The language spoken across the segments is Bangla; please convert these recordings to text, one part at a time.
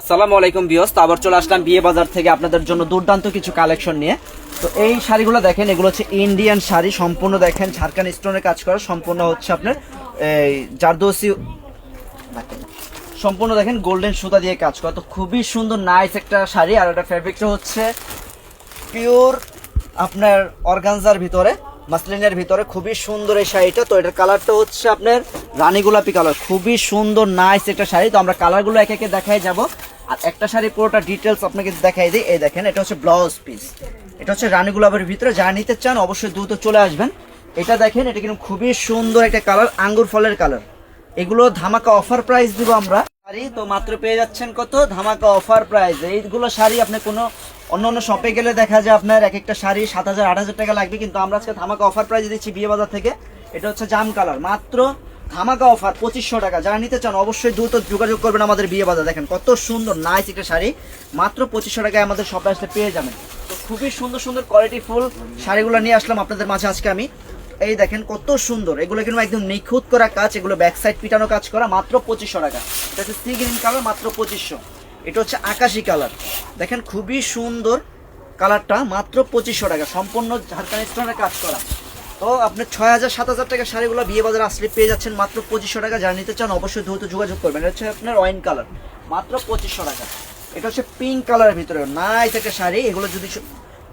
আসসালামু আলাইকুম বিয়স তো আবার চলে আসলাম বিয়ে বাজার থেকে আপনাদের জন্য দুর্দান্ত কিছু কালেকশন নিয়ে। তো এই শাড়িগুলো দেখেন, এগুলো হচ্ছে ইন্ডিয়ান শাড়ি, সম্পূর্ণ দেখেন ঝাড়খান স্টোনের কাজ করা, সম্পূর্ণ হচ্ছে আপনার এই জারদোসি সম্পূর্ণ দেখেন, গোল্ডেন সুতা দিয়ে কাজ করা। তো খুবই সুন্দর নাইস একটা শাড়ি, আর একটা ফ্যাব্রিকটা হচ্ছে পিওর আপনার অর্গানজার ভিতরে মাসলিনের ভিতরে, খুবই সুন্দর এই শাড়িটা। তো এটার কালারটা হচ্ছে আপনার রানী গোলাপি কালার খুবই সুন্দর নাইস একটা শাড়ি। তো আমরা কালারগুলো একে একে দেখাই যাব। আর একটা শাড়ি পুরোটা ডিটেলস আপনাকে দেখাই দিই। এই দেখেন, এটা হচ্ছে ব্লাউজ পিস এটা হচ্ছে রানী গোলাপের ভিতরে। যা নিতে চান, অবশ্যই দ্রুত চলে আসবেন। এটা দেখেন, এটা কিন্তু খুবই সুন্দর একটা কালার আঙ্গুর ফলের কালার এগুলো ধামাকা অফার প্রাইস দিব আমরা। শাড়ি তো মাত্র পেয়ে যাচ্ছেন কত? ধামাকা অফার প্রাইস এইগুলো শাড়ি আপনি কোনো অন্য অন্য শপে গেলে দেখা যায় আপনার এক একটা শাড়ি সাত হাজার, আট হাজার টাকা লাগবে। কিন্তু আমরা আজকে ধামাকা অফার প্রাইস দিচ্ছি বিয়ে বাজার থেকে। এটা হচ্ছে জাম কালার মাত্র ধামাকা অফার, পঁচিশশো টাকা। যারা নিতে চান অবশ্যই দ্রুত যোগাযোগ করবেন আমাদের বিয়ে বাজার। দেখেন কত সুন্দর নাইস একটা শাড়ি। মাত্র পঁচিশশো টাকায় আমাদের শপে আসলে পেয়ে যাবেন। তো খুবই সুন্দর সুন্দর কোয়ালিটি ফুল শাড়িগুলো নিয়ে আসলাম আপনাদের মাঝে আজকে আমি। এই দেখেন কত সুন্দর। এগুলো কিন্তু একদম নিখুঁত করা কাজ, এগুলো ব্যাক সাইড পিটানো কাজ করা, মাত্র পঁচিশশো টাকা। এটা হচ্ছে সি গ্রিন কালার মাত্র পঁচিশশো। এটা হচ্ছে আকাশি কালার দেখেন খুবই সুন্দর কালারটা মাত্র পঁচিশশো টাকা। সম্পূর্ণ ঝাড়খান্ড স্টোনের কাজ করা। তো আপনি ছয় হাজার, সাত হাজার টাকা শাড়িগুলো বিয়ে বাজারে আসলে পেয়ে যাচ্ছেন মাত্র পঁচিশশো টাকা। যারা নিতে চান অবশ্যই দ্রুত যোগাযোগ করবেন। এটা হচ্ছে আপনার ওয়াইন কালার মাত্র পঁচিশশো টাকা। এটা হচ্ছে পিঙ্ক কালারের ভিতরে। নাইস একটা শাড়ি। এগুলো যদি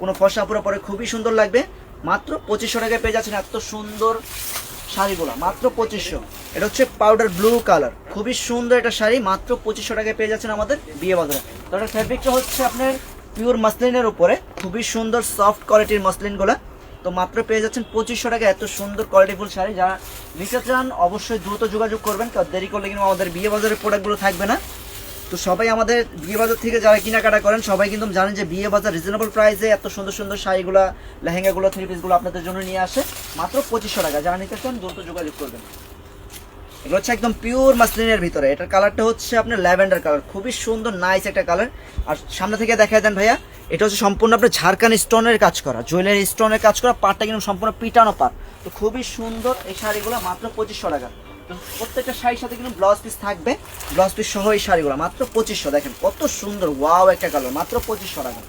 কোনো ফসা পুরো পরে খুবই সুন্দর লাগবে। মাত্র পঁচিশশো টাকায় পেয়ে যাচ্ছেন এত সুন্দর শাড়িগুলো। মাত্র পঁচিশশো। এটা হচ্ছে পাউডার ব্লু কালার খুবই সুন্দর একটা শাড়ি। মাত্র পঁচিশশো টাকায় পেয়ে যাচ্ছেন আমাদের বিয়ে বাজারে। তো ফ্যাব্রিকটা হচ্ছে আপনার পিওর মাসলিনের উপরে। খুবই সুন্দর সফট কোয়ালিটির মাসলিনগুলো তো মাত্র পেয়ে যাচ্ছেন পঁচিশশো টাকা। এত সুন্দর কোয়ালিটিফুল শাড়ি। যারা নিতে চান, অবশ্যই দ্রুত যোগাযোগ করবেন। কারণ দেরি করলে কিন্তু আমাদের বিয়ে বাজারের প্রোডাক্টগুলো থাকবে না। তো সবাই আমাদের বিয়ে বাজার থেকে যারা কেনাকাটা করেন, সবাই কিন্তু জানেন যে বিয়ে বাজার রিজনেবল প্রাইসে এত সুন্দর সুন্দর শাড়িগুলো, লেহেঙ্গাগুলো থ্রি পিসগুলো আপনাদের জন্য নিয়ে আসে। মাত্র পঁচিশশো টাকা। যারা নিতে চান, দ্রুত যোগাযোগ করবেন। এগুলো হচ্ছে একদম পিওর মাসলিনের ভিতরে। এটার কালারটা হচ্ছে আপনার ল্যাভেন্ডার কালার খুবই সুন্দর নাইস একটা কালার আর সামনে থেকে দেখায় দেন ভাইয়া, এটা হচ্ছে সম্পূর্ণ আপনার ঝাড়খান স্টোনের কাজ করা জুয়েলারি স্টোনের কাজ করা, পাটটা কিন্তু সম্পূর্ণ পিটানো পাট। তো খুবই সুন্দর এই শাড়িগুলো, মাত্র পঁচিশশো টাকা। তো প্রত্যেকটা শাড়ির সাথে কিন্তু ব্লাউজ পিস থাকবে। ব্লাউজ পিস সহ এই শাড়িগুলো, মাত্র পঁচিশশো। দেখেন কত সুন্দর ওয়াও একটা কালার মাত্র পঁচিশশো টাকা।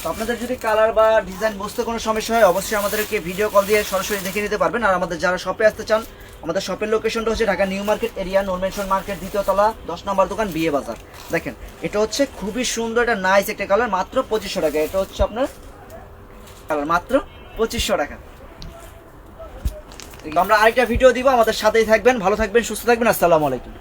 তো আপনাদের যদি কালার বা ডিজাইন বুঝতে কোনো সমস্যা হয়, অবশ্যই আমাদেরকে ভিডিও কল দিয়ে সরাসরি দেখে নিতে পারবেন। আর আমাদের যারা শপে আসতে চান, আমাদের শপের লোকেশনটা হচ্ছে ঢাকা নিউ মার্কেট এরিয়া নরমেনশন মার্কেট, দ্বিতীয় তলা, দশ নম্বর দোকান, বিয়ে বাজার। দেখেন, এটা হচ্ছে খুবই সুন্দর একটা নাইস একটা কালার মাত্র পঁচিশশো টাকা। এটা হচ্ছে আপনার কালার মাত্র পঁচিশশো টাকা। আমরা আরেকটা ভিডিও দিব, আমাদের সাথেই থাকবেন, ভালো থাকবেন, সুস্থ থাকবেন, আসসালামু আলাইকুম।